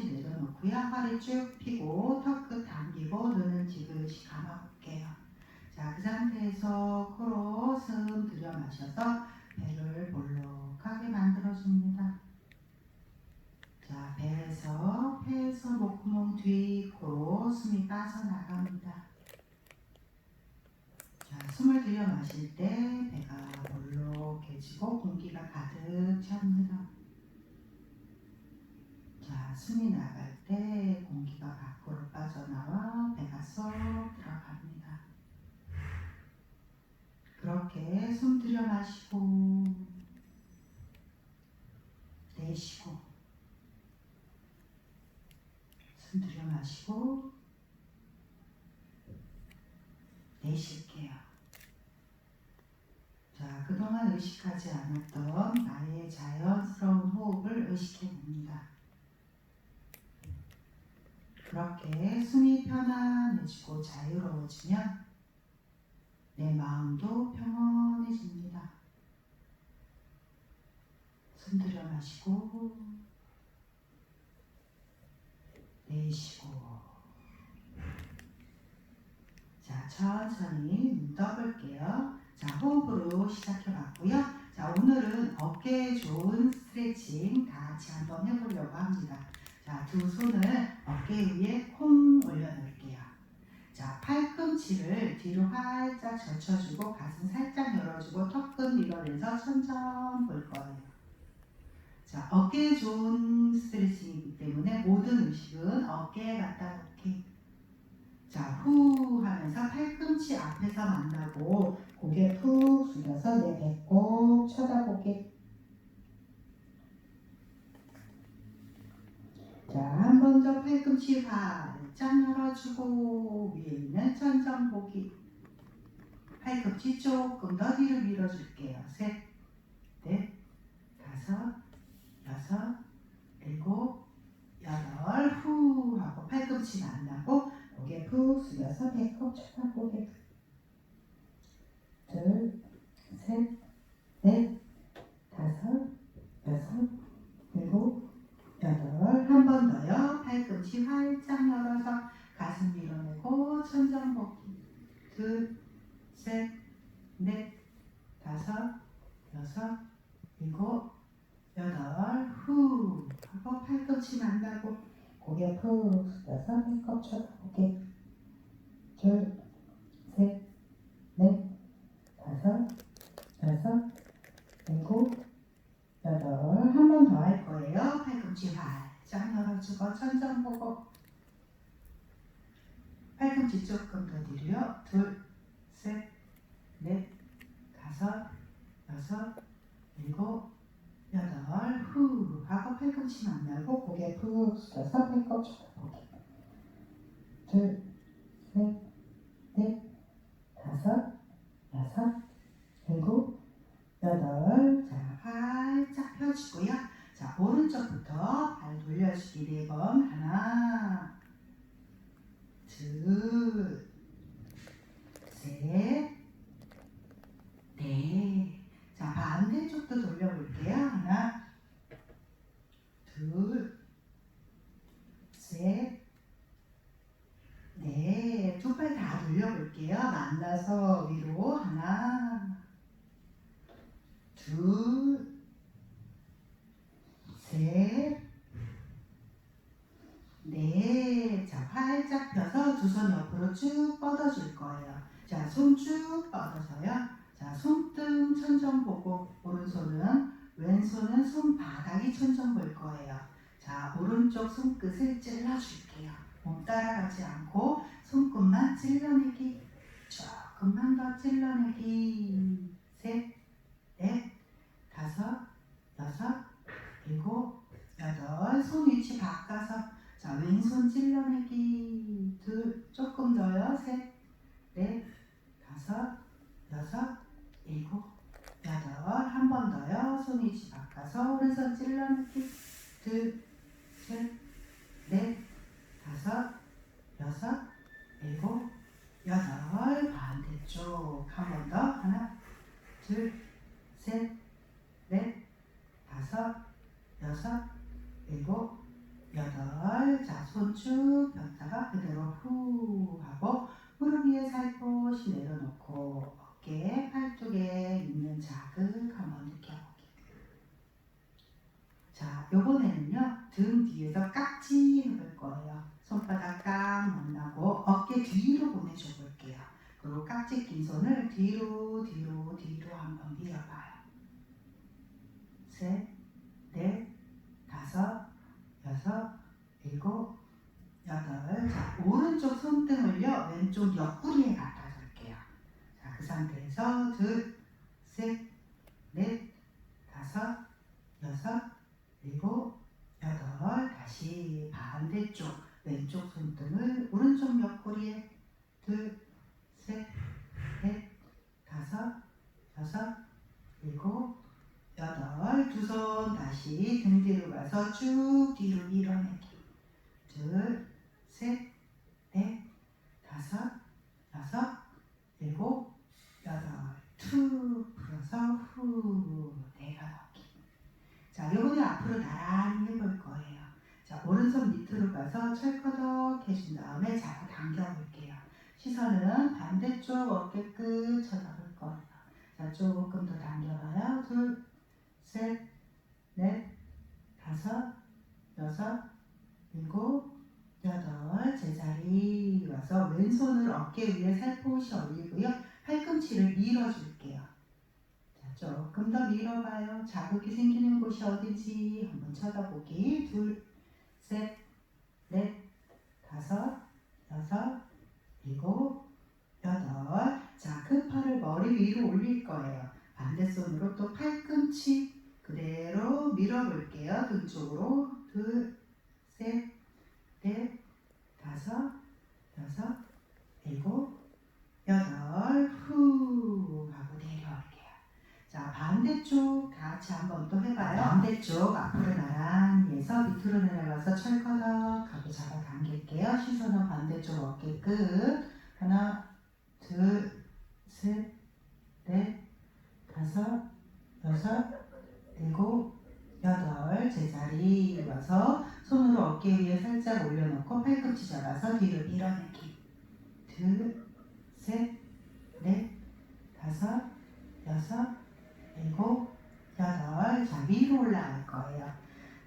내려놓고요. 허리 쭉 펴고 턱 끝 당기고 눈은 지그시 감아볼게요. 자, 그 상태에서 코로 숨 들여 마셔서 배를 볼록하게 만들어줍니다. 자, 배에서 폐에서 목구멍 뒤 코로 숨이 빠져나갑니다. 자, 숨을 들여 마실 때 배가 볼록해지고 공기가 가득 찹니다. 자, 숨이 나갈 때 공기가 밖으로 빠져나와 배가 쏙 들어갑니다. 그렇게 숨 들여 마시고 내쉬고 숨 들여 마시고 내쉴게요. 자, 그동안 의식하지 않았던 나의 자연스러운 호흡을 의식해 봅니다. 그렇게 숨이 편안해지고 자유로워지면 내 마음도 평온해집니다. 숨 들여 마시고 내쉬고 자 천천히 눈 떠볼게요. 자 호흡으로 시작해 봤고요. 자 오늘은 어깨에 좋은 스트레칭 다 같이 한번 해보려고 합니다. 자 두 손을 어깨 위에 콩 올려놓을게요. 자 팔꿈치를 뒤로 활짝 젖혀주고 가슴 살짝 열어주고 턱끝 밀어내서 천천 볼 거예요. 자 어깨에 좋은 스트레칭이기 때문에 모든 의식은 어깨에 갖다 놓기. 자, 후 하면서 팔꿈치 앞에서 만나고 고개 푹 숙여서 내 배꼽 쳐다보게. 자, 한번더 팔꿈치 활짝 열어주고 위에 있는 천정 보기. 팔꿈치 조금 더 뒤로 밀어줄게요. 셋, 넷, 다섯, 여섯, 일곱, 여덟, 후 하고 팔꿈치 만나고 고개 푹 숙여서 배꼽 쳐다보게 둘, 셋, 넷, 다섯, 여섯, 일곱, 여덟 한 번 더요 팔꿈치 활짝 열어서 가슴 밀어내고 천장 복기. 둘, 셋, 넷, 다섯, 여섯, 일곱, 여덟 후. 하고 팔꿈치 만나고 고개 푹 숙여서 배꼽 쳐다보게. 둘, 셋, 넷, 다섯, 여섯, 일곱, 여덟. 한 번 더 할 거예요. 팔꿈치 활 짝 열어주고 천장 보고 팔꿈치 조금 더 뒤로요. 둘, 셋, 넷, 다섯, 여섯, 일곱, 여덟. 후. 하고 팔꿈치 만나고 고개 푹 숙여서 배꼽 쳐다보기 둘, 셋, 넷, 다섯, 여섯, 일곱, 여덟. 자 활짝 펴주고요. 자 오른쪽부터 발 돌려주기 네번 하나 둘셋넷자 반대쪽도 돌려볼게요 하나 둘, 셋, 넷. 두 팔 다 돌려볼게요. 만나서 위로 하나, 둘, 셋, 넷. 자, 활짝 펴서 두 쭉 뻗어줄 거예요. 자, 손 쭉 뻗어서요. 자, 손등 천정 보고 오른손은 왼손은 손바닥이 천정 볼 거예요. 자, 오른쪽 손끝을 찔러줄게요. 몸 따라가지 않고 손끝만 찔러내기. 조금만 더 찔러내기. 셋, 넷, 다섯, 여섯, 일곱, 여덟. 손 위치 바꿔서 자, 왼손 찔러내기. 둘, 조금 더요. 셋, 넷, 다섯, 여섯, 일곱, 여덟 한 번 더요 손 위치 바꿔서 오른손 찔러넣기 둘 셋 넷 다섯 여섯 일곱 여덟 반대쪽 한 번 더 하나 둘셋넷 다섯 여섯 일곱 여덟 여덟. 자, 손 그대로 후 하고 무릎 위에 살포시 내려놓고 어깨, 팔뚝에 있는 자극 한번 느껴보기. 자, 요번에는요, 등 뒤에서 깍지 해볼 거예요. 손바닥 딱 만나고 어깨 뒤로 보내줘 볼게요. 그리고 깍지 낀 손을 뒤로, 뒤로, 뒤로 한번 밀어봐요. 셋, 넷, 다섯, 여섯, 일곱, 여덟. 자, 오른쪽 손등을요, 왼쪽 옆구리에 갖다 줄게요. 자, 그 상태에서 둘, 셋, 넷, 다섯, 여섯, 일곱, 여덟. 다시 반대쪽 왼쪽 손등을 오른쪽 옆구리에 둘, 셋, 넷, 다섯, 여섯, 일곱, 여덟. 두 손 다시 등 뒤로 가서 쭉 뒤로 밀어내기. 둘, 셋, 넷, 다섯, 여섯, 일곱, 여덟. 툭 풀어서 후 내려놓기. 자, 요번에 앞으로 나란히 해볼 거예요. 자, 오른손 밑으로 가서 철커덕 해준 다음에 자꾸 당겨볼게요. 시선은 반대쪽 어깨 끝 쳐다볼 거예요. 자, 조금 더 당겨봐요. 둘, 셋, 넷, 다섯, 여섯, 일곱, 여덟. 와서 왼손을 어깨 위에 살포시 올리고요. 팔꿈치를 밀어줄게요. 자, 조금 더 밀어봐요. 자극이 생기는 곳이 어딘지 한번 쳐다보기. 둘, 셋, 넷, 다섯, 여섯, 일곱, 여덟. 자, 그 팔을 머리 위로 올릴 거예요. 반대손으로 또 팔꿈치 그대로 밀어볼게요. 등 쪽으로. 둘, 셋, 넷, 다섯, 여섯, 일곱, 여덟. 후 하고 내려올게요. 자, 반대쪽 같이 한번 또 해봐요. 반대쪽 앞으로 나란히 해서 밑으로 내려가서 철커덕 하고 잡아 당길게요. 시선은 반대쪽 어깨 끝. 하나, 둘, 셋, 넷, 다섯, 여섯, 일곱, 여덟. 제자리 와서 손으로 어깨 위에 살짝 올려놓고 팔꿈치 잡아서 뒤로 밀어내기. 둘, 셋, 넷, 다섯, 여섯, 일곱, 여덟. 자, 위로 올라갈 거예요.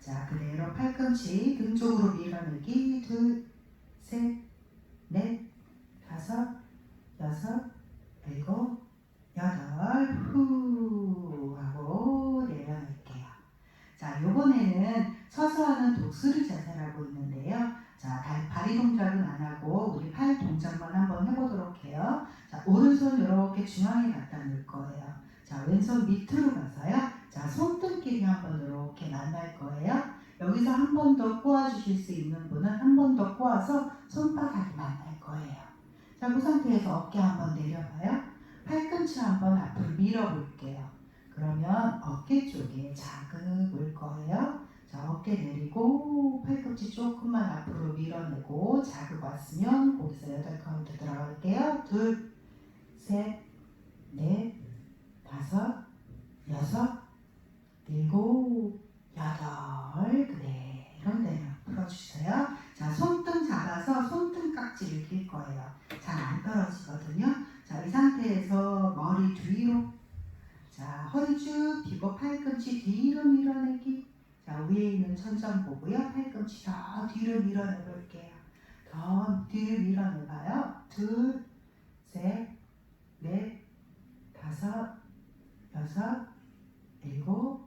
자, 그대로 팔꿈치 등 쪽으로 밀어내기. 둘, 셋, 넷, 다섯, 여섯, 일곱, 여덟. 후 하고 내려놓을게요. 자, 요번에는 서서 하는 독수리 자세라고 있는데요. 자, 발, 발이 동작은 안 하고 우리 팔 동작만 한번 해보도록 해요. 자, 오른손 이렇게 중앙에 갖다 놓을 거예요. 자, 왼손 밑으로 가서요. 자, 손등끼리 한번 이렇게 만날 거예요. 여기서 한 번 더 꼬아주실 수 있는 분은 한 번 더 꼬아서 손바닥이 만날 거예요. 자, 그 상태에서 어깨 한번 내려봐요. 팔꿈치 한번 앞으로 밀어볼게요. 그러면 어깨 쪽에 자극 올 거예요. 자, 어깨 내리고 팔꿈치 조금만 앞으로 밀어내고 자극 왔으면 거기서 여덟 카운트 들어갈게요. 둘, 셋, 넷, 다섯, 여섯, 일곱, 여덟 그대로 내려 풀어주세요. 자, 손등 잡아서 손등 깍지를 낄 거예요. 잘 안 떨어지거든요. 자, 이 상태에서 머리 뒤로 자, 허리 쭉 펴고 팔꿈치 뒤로 밀어내기. 자, 위에 있는 천장 보고요. 팔꿈치 더 뒤로 밀어내 볼게요. 더 뒤로 밀어내봐요. 둘, 셋, 넷, 다섯, 여섯, 일곱,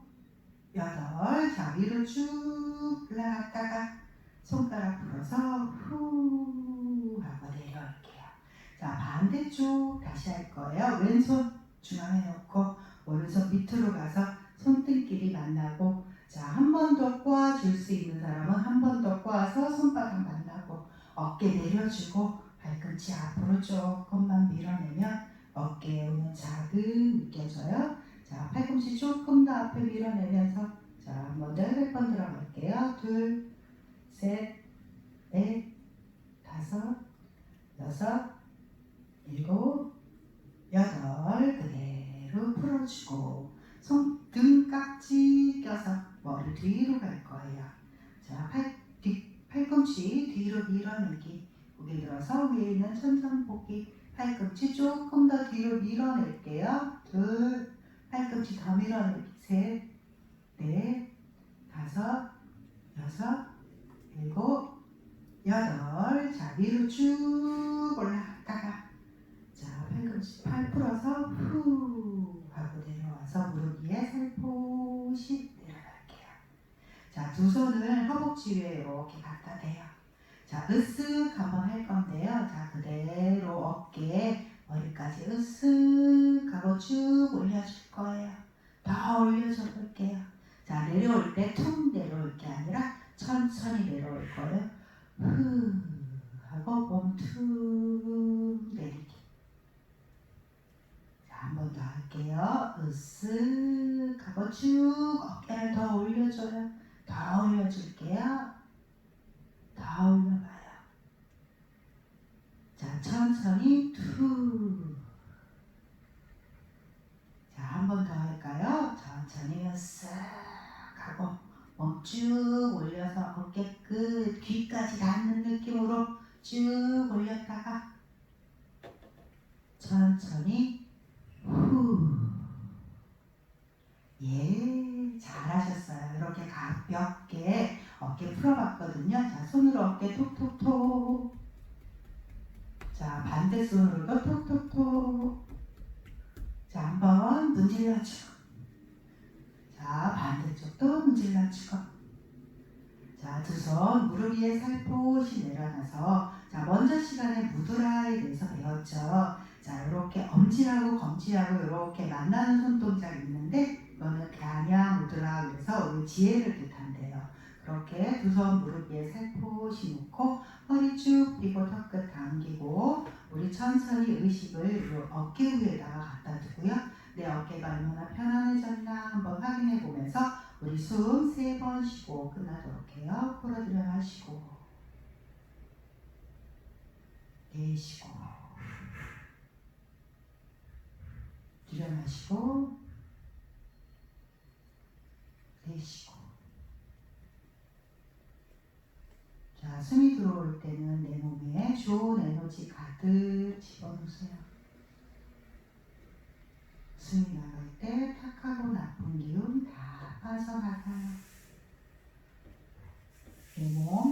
여덟. 자, 위로 쭉 올라갔다가 손가락 풀어서 후 하고 내려올게요. 자, 반대쪽 다시 할 거예요. 왼손 중앙에 놓고 오른손 밑으로 가서 손등끼리 만나고 자, 한 번 더 꼬아줄 수 있는 사람은 한 번 더 꼬아서 손바닥 만나고 어깨 내려주고 발꿈치 앞으로 조금만 밀어내면 어깨에 오는 자극 느껴져요. 자, 팔꿈치 조금 더 앞에 밀어내면서 자, 한번더 여덟 번 들어갈게요. 둘, 셋, 넷, 다섯, 여섯, 일곱, 여덟 그대로 풀어주고 손 등 깍지 껴서 머리 뒤로 갈 거예요. 자, 팔, 뒤, 팔꿈치 뒤로 밀어내기. 고개 들어서 위에 있는 천천복기. 팔꿈치 조금 더 뒤로 밀어낼게요. 둘, 팔꿈치 더 밀어내기. 셋, 넷, 다섯, 여섯, 일곱, 여덟. 자, 위로 쭉 올라갔다가 자, 팔꿈치 팔 풀어서 후 하고 내려와서 무릎 위에 살포시 내려갈게요. 자, 두 손을 허벅지 위에 이렇게 갖다 대요. 자, 으쓱 한번 할 건데요. 자, 그대로 어깨 머리까지 으쓱 하고 쭉 올려줄 거예요. 더 올려줘 볼게요. 자, 내려올 때 툭 내려올 게 아니라 천천히 내려올 거예요. 후 하고 몸툭 내리기. 자, 한 번 더 할게요. 으쓱 하고 쭉 어깨를 더 올려줘요. 더 올려줄게요. 더 올려봐요. 자, 천천히 툭. 자, 한 번 더 할까요? 천천히 으쓱 하고 몸쭉 올려서 어깨 끝, 귀까지 닿는 느낌으로 쭉 올렸다가 천천히 후. 예, 잘하셨어요. 이렇게 가볍게 어깨 풀어봤거든요. 자, 손으로 어깨 톡톡톡. 자, 반대 손으로도 톡톡톡. 자, 한번 문질러주고. 자, 반대 쪽도 문질러 주고. 자, 두 손 무릎 위에 살포시 내려놔서 자, 먼저 시간에 무드라에 대해서 배웠죠. 자, 이렇게 엄지하고 검지하고 이렇게 만나는 손동작이 있는데 이거는 갸냐 무드라 그래서 우리 지혜를 뜻한대요. 그렇게 두 손 무릎 위에 살포시 놓고 허리 쭉 펴고 턱끝 당기고 우리 천천히 의식을 요 어깨 위에다가 갖다 두고요. 내 어깨가 얼마나 편안해졌나 한번 확인해 보면서 우리 숨 세 번 쉬고 끝나도록 해요. 코로 들여 마시고 내쉬고 들여 마시고 내쉬고 자 숨이 들어올 때는 내 몸에 좋은 에너지 가득 집어넣으세요. 숨이 탁하고 나쁜 기운 다 빠져나가요. 내몸